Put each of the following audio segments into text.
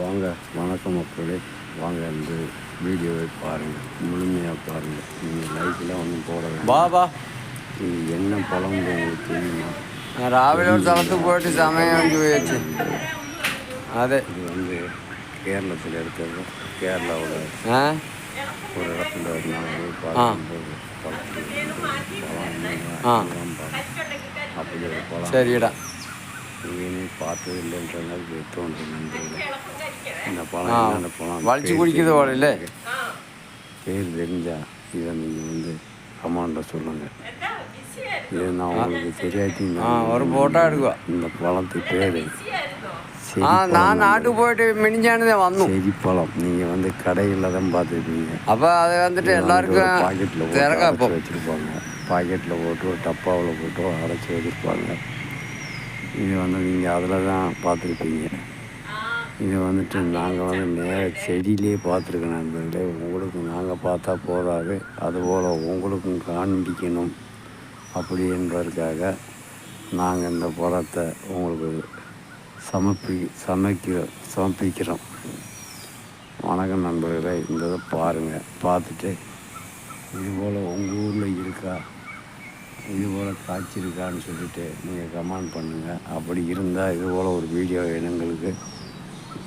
வாங்க வணக்கம் மக்களே. வாங்க இந்த வீடியோவை பாருங்கள் முழுமையாக பாருங்கள் நீங்கள் லைக்கெலாம் ஒன்றும் போட வேண்டாம். இது என்ன பழம்னு உங்களுக்கு தெரியுமா? ராவில ஒரு சமத்துக்கு போயிட்டு சமயம் வந்து போயாச்சு. அது. இது வந்து கேரளத்தில் இருக்கிறது. கேரளாவோட ஒரு இடத்துல ஒரு நாங்கள் பார்க்கும்போது பழம் பழம் அப்படி ஒரு பழம். சரிடா மீன் பார்த்தது இல்லைன்றதுனால தோணுது நண்பர்கள். இந்த பழம் என்ன பழம்? வலிச்சு குடிக்கிறது வாழை இல்லை. பேர் தெரிஞ்சா இதை நீங்கள் வந்து கமாண்ட சொல்லுங்கள் இது நான் உங்களுக்கு தெரியாதுன்னா ஒரு ஃபோட்டோ எடுக்குவா. இந்த பழத்து பேர். ஆ நான் நாட்டுக்கு போயிட்டு மினிஞ்சானதே வந்தோம். செடிப்பழம் நீங்கள் வந்து கடையில் தான் பார்த்துருக்கீங்க அப்போ அதை வந்துட்டு எல்லாருக்கும் பாக்கெட்டில் திறக்க வச்சுருப்பாங்க. பாக்கெட்டில் போட்டு டப்பாவில் போட்டு அரைச்சி வச்சுருப்பாங்க. இது வந்து நீங்கள் அதில் தான் பார்த்துருப்பீங்க. இது வந்துட்டு நாங்கள் வந்து நேர செடியிலே பார்த்துருக்கோம் நண்பர்களே உங்களுக்கு நாங்கள் பார்த்தா போதாது. அதுபோல் உங்களுக்கும் காண்பிக்கணும். அப்படி என்பதற்காக நாங்கள் இந்த படத்தை உங்களுக்கு சமர்ப்பி சமைக்க சமர்ப்பிக்கிறோம். வணக்கம் நண்பர்களே இந்த இதை பாருங்கள் பார்த்துட்டு இதுபோல் உங்கள் ஊரில் இருக்கா? இதுபோல் காட்சி இருக்கான்னு சொல்லிட்டு நீங்கள் கமெண்ட் பண்ணுங்கள் அப்படி இருந்தால் இதுபோல் ஒரு வீடியோ எங்களுக்கு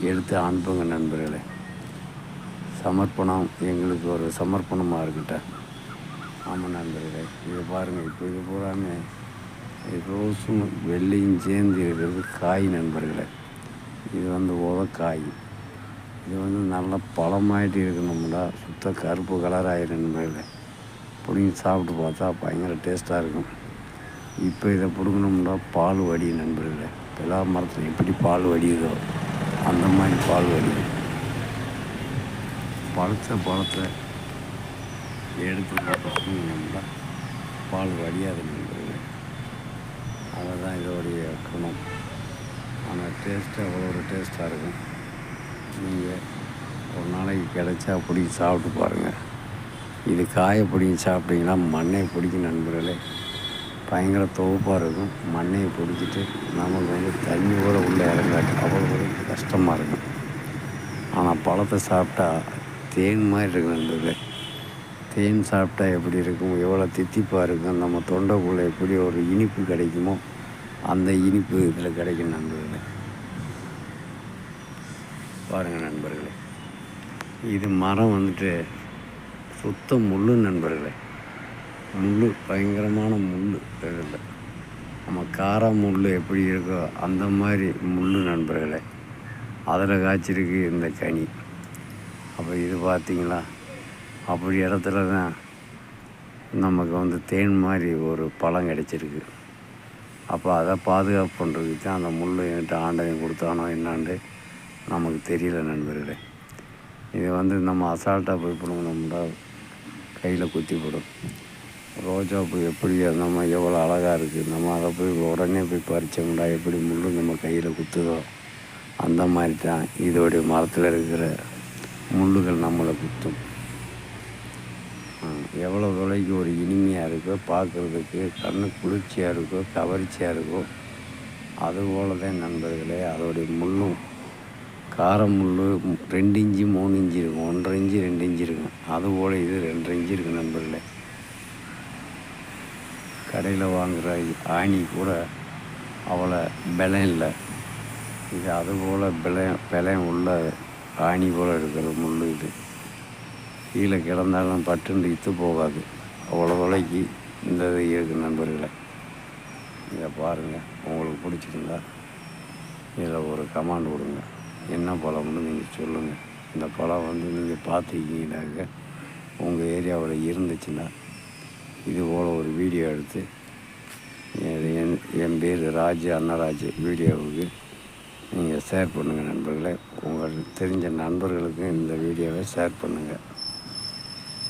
எடுத்து அனுப்புங்க நண்பர்களே. சமர்ப்பணம் எங்களுக்கு ஒரு சமர்ப்பணமாக இருக்கட்டும். ஆமாம் நண்பர்களே இது பாருங்கள் இப்போ இது பூராமே ரோஸும் வெள்ளையும் சேர்ந்து இருக்கிறது காய் நண்பர்களே. இது வந்து உதக்காய். இது வந்து நல்லா பழமாயிட்டு இருக்கணும்டா. சுத்த கருப்பு கலராகிடும் நண்பர்களே. பிடிங்கி சாப்பிட்டு பார்த்தா பயங்கர டேஸ்ட்டாக இருக்கும். இப்போ இதை பிடுங்கணும்னா பால் வடி நண்பர்களே. எல்லா மரத்தில் எப்படி பால் வடியுதோ அந்த மாதிரி பால் வடி. பழத்த பழத்தை எடுத்து பிடிச்சிங்கன்னா பால் வடியாது நண்பர்களே. அதுதான் இதோடைய குணம். ஆனால் டேஸ்ட்டு அவ்வளோ ஒரு டேஸ்ட்டாக இருக்கும். நீங்கள் ஒரு நாளைக்கு கிடைச்சா பிடிச்சி சாப்பிட்டு பாருங்கள் இது காய பிடிங்கி சாப்பிட்டீங்கன்னா மண்ணை பிடிக்கும் நண்பர்களே. பயங்கர தொகுப்பாக இருக்கும். மண்ணையை பிடிச்சிட்டு நமக்கு வந்து தண்ணி கூட உள்ளே இறங்காட்டி அவ்வளோ ஒரு கஷ்டமாக இருக்கும். ஆனால் பழத்தை சாப்பிட்டா தேன் மாதிரி இருக்கும் நண்பர்களே. தேன் சாப்பிட்டா எப்படி இருக்கும்? எவ்வளோ தித்திப்பாக இருக்கும்? நம்ம தொண்டைக்குள்ளே எப்படி ஒரு இனிப்பு கிடைக்குமோ அந்த இனிப்பு இதில் கிடைக்கும் நண்பர்களே. பாருங்கள் நண்பர்களே. இது மரம் வந்துட்டு சுத்த முள்ளு நண்பர்களே. முள் பயங்கரமான முள் இதில் நம்ம கார முள் எப்படி இருக்கோ அந்த மாதிரி முள் நண்பர்களே. அதில் காய்ச்சிருக்கு இந்த கனி. அப்போ இது பார்த்திங்களா அப்படி இடத்துல தான் நமக்கு வந்து தேன் மாதிரி ஒரு பழம் கிடச்சிருக்கு. அப்போ அதை பாதுகாப்பு பண்ணுறதுக்கு தான் அந்த முள் என்கிட்ட ஆண்டவன் கொடுத்தானோ என்னான்ட்டு நமக்கு தெரியல நண்பர்களே. இது வந்து நம்ம அசால்ட்டாக போய் பிடுங்கணும்னா கையில் குத்தி போடும். ரோஜா பூ எப்படி நம்ம எவ்வளோ அழகாக இருக்குது நம்ம அதை போய் உடனே போய் பறிச்சோம்னா எப்படி முள்ளு நம்ம கையில் குத்துதோ அந்த மாதிரி தான் இதோடைய மரத்தில் இருக்கிற முள்ளுகள் நம்மளை குத்தும். எவ்வளோ விலைக்கு ஒரு இனிமையாக இருக்கோ பார்க்குறதுக்கு கண்ணு குளிர்ச்சியாக இருக்கோ கவர்ச்சியாக இருக்கோ அதுபோல தான் நண்பர்களே அதோடைய முள்ளும் காரமுள் ரெண்டு இன்ச்சு மூணு இன்ச்சு இருக்கும். ஒன்றரை இன்ச்சு ரெண்டு இன்ச்சு இருக்கும். அதுபோல் இது ரெண்டு இஞ்சி இருக்குது நண்பர்களே. கடையில் வாங்குகிற ஆணி கூட அவ்வளோ பலம் இல்லை. இது அதுபோல் பலம் பலம் உள்ள ஆணி போல் இருக்கிற முள் இது. கீழே கிடந்தாலும் பட்டுண்டு இத்து போகாது. அவ்வளோ விலைக்கு இந்த இது இருக்குது நண்பர்களே. இதை பாருங்கள் உங்களுக்கு பிடிச்சிருந்தா இதில் ஒரு கமாண்ட் கொடுங்க. என்ன பழம்னு நீங்கள் சொல்லுங்கள் இந்த படம் வந்து நீங்கள் பார்த்துருக்கீங்கனாக்க உங்கள் ஏரியாவில் இருந்துச்சுன்னா இது போல் ஒரு வீடியோ எடுத்து என் என்- பேர் ராஜ் அன்னராஜ் வீடியோவுக்கு நீங்கள் ஷேர் பண்ணுங்கள் நண்பர்களே. உங்களுக்கு தெரிஞ்ச நண்பர்களுக்கு இந்த வீடியோவை ஷேர் பண்ணுங்கள்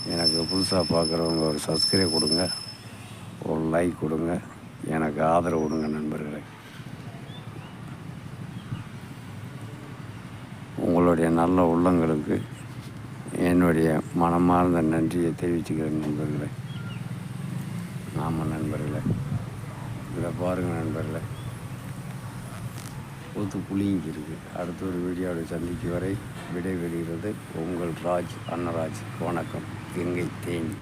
எனக்கு புதுசாக பார்க்குறவங்க ஒரு சப்ஸ்கிரைப் கொடுங்க. ஒரு லைக் கொடுங்க. எனக்கு ஆதரவு கொடுங்க நண்பர்களே. உங்களுடைய நல்ல உள்ளங்களுக்கு என்னுடைய மனமார்ந்த நன்றியை தெரிவிச்சுக்கிறேன் நண்பர்களே. ஆமாம் நண்பர்களே இதை பாருங்கள் நண்பர்களே. பூத்து குலுங்கி இருக்குது அடுத்த ஒரு வீடியோவில் சந்திக்கு வரை விடைபெறுகிறது உங்கள் ராஜ் அன்னராஜ். வணக்கம். கங்கை தேனி.